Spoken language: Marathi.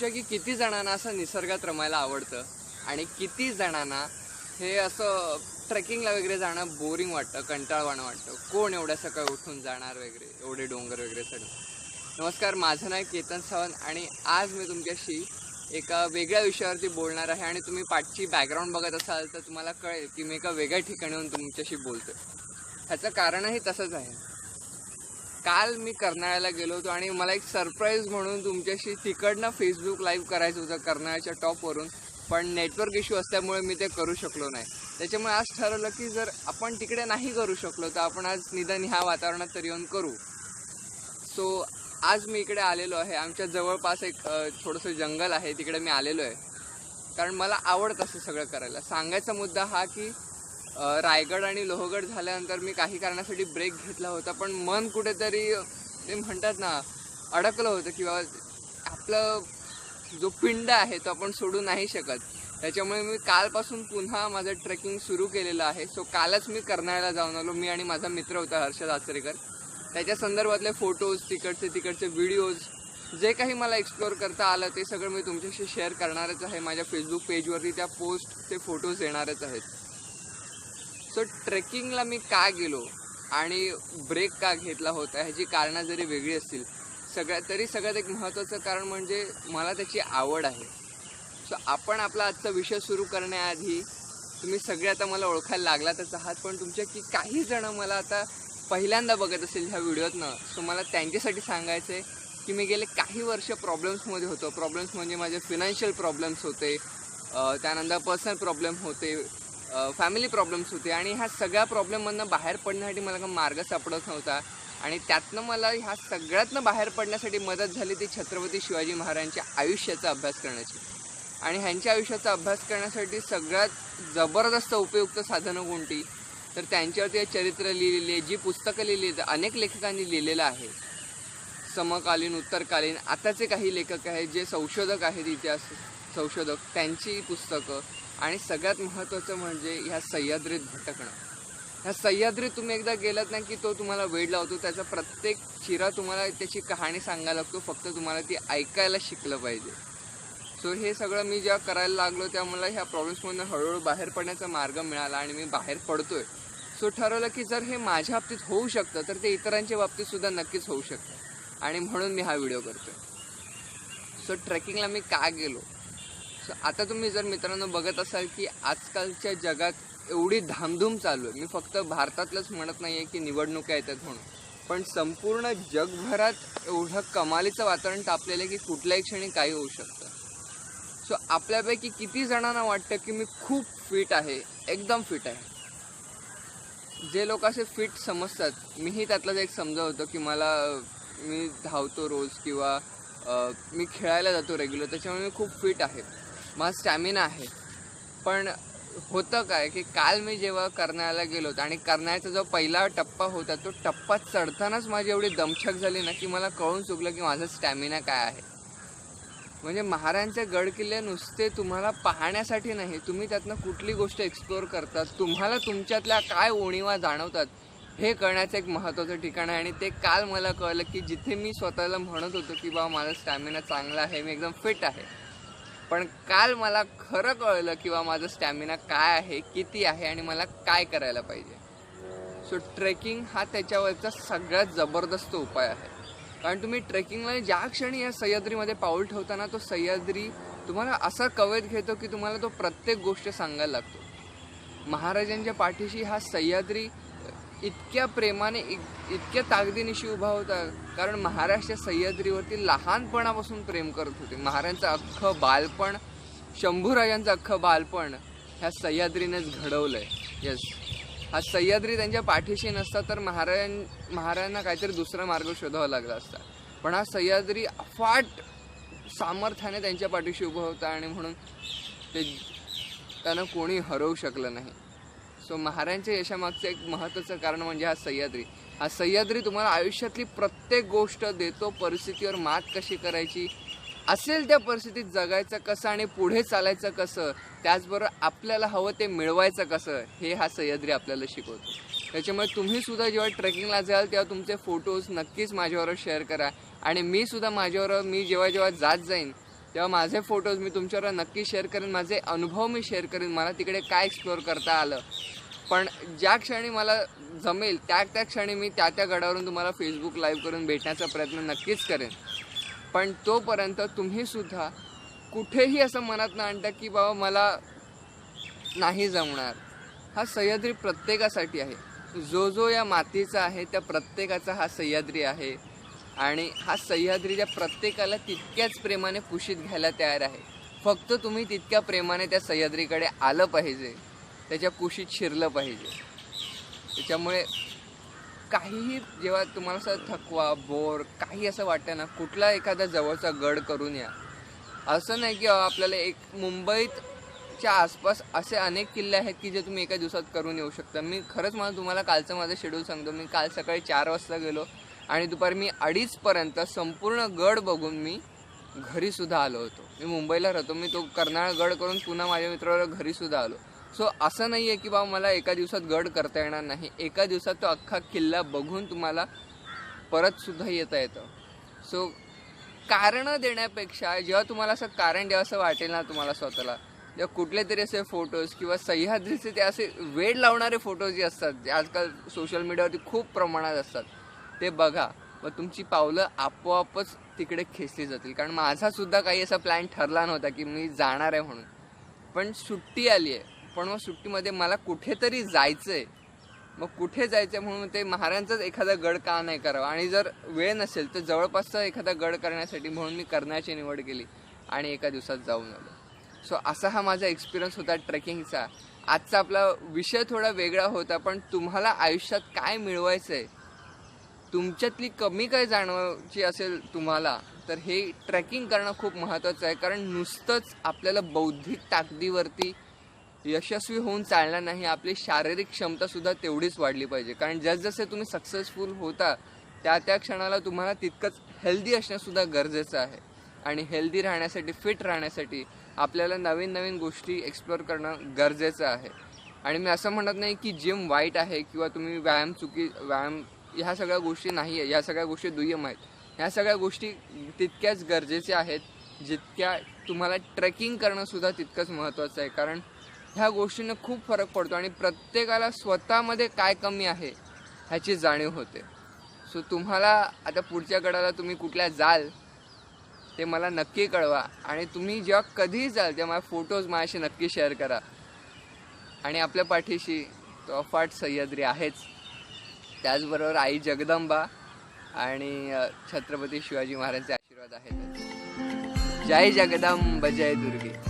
तुमच्यापैकी किती जणांना असं निसर्गात रमायला आवडतं? आणि किती जणांना हे असं ट्रेकिंगला वगैरे जाणं बोरिंग वाटतं कंटाळवाणं वाटतं? कोण एवढ्या सकाळी उठून जाणार वगैरे? एवढे डोंगर वगैरे चढून नमस्कार माझं नाव केतन सावंत आणि आज मी तुमच्याशी एका वेगळ्या विषयावरती बोलणार आहे आणि तुम्ही पाठची बॅकग्राऊंड बघत असाल तर तुम्हाला कळेल की मी एका वेगळ्या ठिकाणी येऊन तुमच्याशी बोलतो ह्याचं कारणही तसंच आहे. काल मी कर्नाळ्याला गेलो होतो आणि मला एक सरप्राईज म्हणून तुमच्याशी तिकडनं फेसबुक लाईव्ह करायचं होतं कर्नाळ्याच्या टॉपवरून पण नेटवर्क इश्यू असल्यामुळे मी ते करू शकलो नाही. त्याच्यामुळे आज ठरवलं की जर आपण तिकडे नाही करू शकलो तर आपण आज निदान ह्या वातावरणात तरी येऊन करू. सो आज मी इकडे आलेलो आहे. आमच्या जवळपास एक थोडंसं जंगल आहे. तिकडे मी आलेलो आहे. कारण मला आवडतं असं सगळं करायला. सांगायचा मुद्दा हा की रायगड आणि लोहगड झाल्यानंतर मी काही कारणासाठी ब्रेक घेतला होता पण मन कुठेतरी ते म्हणतात ना अडकलं होतं किंवा आपलं जो पिंड आहे तो आपण सोडू नाही शकत. त्याच्यामुळे मी कालपासून पुन्हा माझं ट्रेकिंग सुरू केलेलं आहे. सो कालच मी कर्नाळ्याला जाऊन आलो मी आणि माझा मित्र होता हर्षद आचरेकर. त्याच्या संदर्भातले फोटोज तिकडचे तिकडचे व्हिडिओज जे काही मला एक्सप्लोअर करता आलं ते सगळं मी तुमच्याशी शेअर करणारच आहे. माझ्या फेसबुक पेजवरती त्या पोस्ट ते फोटोज येणारच आहेत. सो ट्रेकिंगला मी का गेलो? आणि ब्रेक का घेतला होता? ह्याची कारणं जरी वेगळी असतील सगळ्यात तरी सगळ्यात एक महत्त्वाचं कारण म्हणजे मला त्याची आवड आहे. सो आपण आपला आजचा विषय सुरू करण्याआधी तुम्ही सगळे आता मला ओळखायला लागलातच आहात पण तुमच्या की काही जणं मला आता पहिल्यांदा बघत असेल ह्या व्हिडिओतनं. सो मला त्यांच्यासाठी सांगायचं आहे की मी गेले काही वर्ष प्रॉब्लेम्समध्ये होतो. प्रॉब्लेम्स म्हणजे माझे फिनान्शियल प्रॉब्लेम्स होते. त्यानंतर पर्सनल प्रॉब्लेम होते. फॅमिली प्रॉब्लेम्स होते आणि ह्या सगळ्या प्रॉब्लेममधनं बाहेर पडण्यासाठी मला काही मार्ग सापडत नव्हता. आणि त्यातनं मला ह्या सगळ्यातनं बाहेर पडण्यासाठी मदत झाली ती छत्रपती शिवाजी महाराजांच्या आयुष्याचा अभ्यास करण्याची. आणि ह्यांच्या आयुष्याचा अभ्यास करण्यासाठी सगळ्यात जबरदस्त उपयुक्त साधनं कोणती? तर त्यांच्यावरती हे चरित्र लिहिलेली आहे जी पुस्तकं लिहिली आहेत अनेक लेखकांनी लिहिलेलं आहे. समकालीन उत्तरकालीन आताचे काही लेखक आहेत जे संशोधक आहेत इतिहास संशोधक त्यांची पुस्तकं. आणि सगळ्यात महत्त्वाचं म्हणजे ह्या सह्याद्रीत भटकणं. ह्या सह्याद्रीत तुम्ही एकदा गेलात ना की तो तुम्हाला वेळ लावतो त्याचा प्रत्येक चिरा तुम्हाला त्याची कहाणी सांगायला लागतो फक्त तुम्हाला ती ऐकायला शिकलं पाहिजे. सो हे सगळं मी जेव्हा करायला लागलो त्या मला ह्या प्रॉब्लेम्समधून हळूहळू बाहेर पडण्याचा मार्ग मिळाला आणि मी बाहेर पडतोय. सो ठरवलं की जर हे माझ्या बाबतीत होऊ शकतं तर ते इतरांच्या बाबतीत सुद्धा नक्कीच होऊ शकतं. आणि म्हणून मी हा व्हिडिओ करतोय. सो ट्रेकिंगला मी का गेलो? आता तुम्ही जर मित्रांनो बघत असाल की आजकालच्या जगात एवढी धामधूम चालू आहे. मी फक्त भारतातलंच म्हणत नाही आहे की निवडणुका येतात म्हणून. पण संपूर्ण जगभरात एवढं कमालीचं वातावरण तापलेलं आहे की कुठल्याही क्षणी काही होऊ शकतं. सो आपल्यापैकी किती जणांना वाटतं की मी खूप फिट आहे एकदम फिट आहे? जे लोक असे फिट समजतात मीही त्यातलाच एक समजावतो की मला मी धावतो रोज किंवा मी खेळायला जातो रेग्युलर त्याच्यामुळे मी खूप फिट आहे. माझा स्टॅमिना आहे. पण होतं काय की काल मी जेव्हा करण्याला गेलो होतो आणि करण्याचा जो पहिला टप्पा होता तो टप्पा चढतानाच माझी एवढी दमछक झाली ना की मला कळून चुकलं की माझा स्टॅमिना काय आहे. म्हणजे महाराजांचे गड किल्ले नुसते तुम्हाला पाहण्यासाठी नाही तुम्ही त्यातनं कुठली गोष्ट एक्सप्लोअर करतात तुम्हाला तुमच्यातल्या काय उणीवा जाणवतात हे कळण्याचं एक महत्त्वाचं ठिकाण आहे. आणि ते काल मला कळलं की जिथे मी स्वतःला म्हणत होतो की बाबा माझा स्टॅमिना चांगला आहे मी एकदम फिट आहे. पण काल मला खरं कळलं की बा माझा स्टॅमिना काय आहे किती आहे आणि मला काय करायला पाहिजे. सो ट्रेकिंग हा त्याच्यावरचा सगळ्यात जबरदस्त उपाय आहे. कारण तुम्ही ट्रेकिंगला ज्या क्षणी या सह्याद्रीमध्ये पाऊल ठेवताना तो सह्याद्री तुम्हाला असा कवेत घेतो की तुम्हाला तो प्रत्येक गोष्ट सांगायला लागतो. महाराजांच्या पाठीशी हा सह्याद्री इतक्या प्रेमाने इत- इतक्या ताकदीनिशी उभा होता. कारण महाराष्ट्र सह्याद्रीवरती लहानपणापासून प्रेम करत होते. महाराजांचं अख्खं बालपण शंभूराजांचं अख्खं बालपण ह्या सह्याद्रीनेच घडवलं आहे येस हा सह्याद्री त्यांच्या पाठीशी नसता तर महाराजां महाराजांना काहीतरी दुसरा मार्ग शोधावा लागला असता. पण हा सह्याद्री अफाट सामर्थ्याने त्यांच्या पाठीशी उभा होता आणि म्हणून ते त्यांना कोणी हरवू शकलं नाही. असतो महाराजांच्या यशामागचं एक महत्त्वाचं कारण म्हणजे हा सह्याद्री. हा सह्याद्री तुम्हाला आयुष्यातली प्रत्येक गोष्ट देतो परिस्थितीवर मात कशी करायची असेल त्या परिस्थितीत जगायचं कसं आणि पुढे चालायचं कसं त्याचबरोबर आपल्याला हवं ते मिळवायचं कसं हे हा सह्याद्री आपल्याला शिकवतो. त्याच्यामुळे तुम्हीसुद्धा जेव्हा ट्रेकिंगला जाल तेव्हा तुमचे फोटोज नक्कीच माझ्याबरोबर शेअर करा. आणि मीसुद्धा माझ्याबरोबर मी जेव्हा जेव्हा जात जाईन तेव्हा माझे फोटोज मी तुमच्यावर नक्की शेअर करेन माझे अनुभव मी शेअर करेन मला तिकडे काय एक्सप्लोअर करता आलं. पण ज्या क्षणी मला जमेल त्या त्या क्षणी मी त्या त्या गडावरून तुम्हाला फेसबुक लाईव्ह करून भेटण्याचा प्रयत्न नक्कीच करेन. पण तोपर्यंत तुम्हीसुद्धा कुठेही असं मनात न आणता की बाबा मला नाही जमणार. हा सह्याद्री प्रत्येकासाठी आहे. जो जो या मातीचा आहे त्या प्रत्येकाचा हा सह्याद्री आहे. आणि हा सह्याद्रीच्या प्रत्येकाला तितक्याच प्रेमाने कुशीत घ्यायला तयार आहे. फक्त तुम्ही तितक्या प्रेमाने त्या सह्याद्रीकडे आलं पाहिजे. त्याच्या कुशीत शिरलं पाहिजे. त्याच्यामुळे काहीही जेव्हा तुम्हाला असं थकवा बोर काही असं वाटतं ना कुठला एखादा जवळचा गड करून या. असं नाही की आपल्याला एक मुंबईतच्या आसपास असे अनेक किल्ले आहेत की जे तुम्ही एका दिवसात करून येऊ शकता. मी खरंच मला तुम्हाला कालचं माझं शेड्यूल सांगतो. मी काल सकाळी चार वाजता गेलो. आणि दुपारी मी अडीचपर्यंत संपूर्ण गड बघून मी घरीसुद्धा आलो होतो. मी मुंबईला राहतो. मी तो कर्नाळ गड करून पुन्हा माझ्या मित्राला घरीसुद्धा आलो. सो असं नाही आहे की बाबा मला एका दिवसात गड करता येणार नाही. एका दिवसात तो अख्खा किल्ला बघून तुम्हाला परतसुद्धा येता येतं. सो कारणं देण्यापेक्षा जेव्हा तुम्हाला असं कारण जेव्हा असं वाटेल ना तुम्हाला स्वतःला जेव्हा कुठले तरी असे फोटोज किंवा सह्याद्रीचे ते असे वेड लावणारे फोटोज जे असतात जे आजकाल सोशल मीडियावरती खूप प्रमाणात असतात ते बघा. व तुमची पावलं आपोआपच तिकडे खेचली जातील. कारण माझा सुद्धा काही असा प्लॅन ठरला नव्हता की मी जाणार आहे म्हणून. पण सुट्टी आली आहे. पण मग सुट्टीमध्ये मला कुठेतरी जायचं आहे मग कुठे जायचं आहे म्हणून ते महाराजांचाच एखादा गड का नाही करावा? आणि जर वेळ नसेल तर जवळपासचा एखादा गड करण्यासाठी म्हणून मी करण्याची निवड केली आणि एका दिवसात जाऊन आलो. सो असा हा माझा एक्सपिरियन्स होता ट्रेकिंगचा आजचा आपला विषय थोडा वेगळा होता पण तुम्हाला आयुष्यात काय मिळवायचं आहे तुमच्यातली कमी काय जाणवायची असेल तुम्हाला तर हे ट्रेकिंग करणं खूप महत्त्वाचं आहे. कारण नुसतंच आपल्याला बौद्धिक ताकदीवरती यशस्वी होऊन चालणार नाही आपली शारीरिक क्षमतासुद्धा तेवढीच वाढली पाहिजे. कारण जसजसे तुम्ही सक्सेसफुल होता त्या त्या क्षणाला तुम्हाला तितकंच हेल्दी असणंसुद्धा गरजेचं आहे. आणि हेल्दी राहण्यासाठी फिट राहण्यासाठी आपल्याला नवीन नवीन गोष्टी एक्सप्लोअर करणं गरजेचं आहे. आणि मी असं म्हणत नाही की जिम वाईट आहे किंवा तुम्ही व्यायाम चुकी व्यायाम ह्या सगळ्या गोष्टी नाही आहे या सगळ्या गोष्टी दुय्यम आहेत. ह्या सगळ्या गोष्टी तितक्याच गरजेच्या आहेत जितक्या तुम्हाला ट्रेकिंग करणंसुद्धा तितकंच महत्त्वाचं आहे. कारण ह्या गोष्टीनं खूप फरक पडतो आणि प्रत्येकाला स्वतःमध्ये काय कमी आहे ह्याची जाणीव होते. सो तुम्हाला आता पुढच्या गडाला तुम्ही कुठल्या जाल ते मला नक्की कळवा. आणि तुम्ही जेव्हा कधीही जाल तेव्हा फोटोज माझ्याशी नक्की शेअर करा. आणि आपल्या पाठीशी तो अफाट सह्याद्री आहेच. त्याचबरोबर आई जगदंबा आणि छत्रपती शिवाजी महाराजांचे आशीर्वाद आहेत. जय जगदंब जय दुर्गे.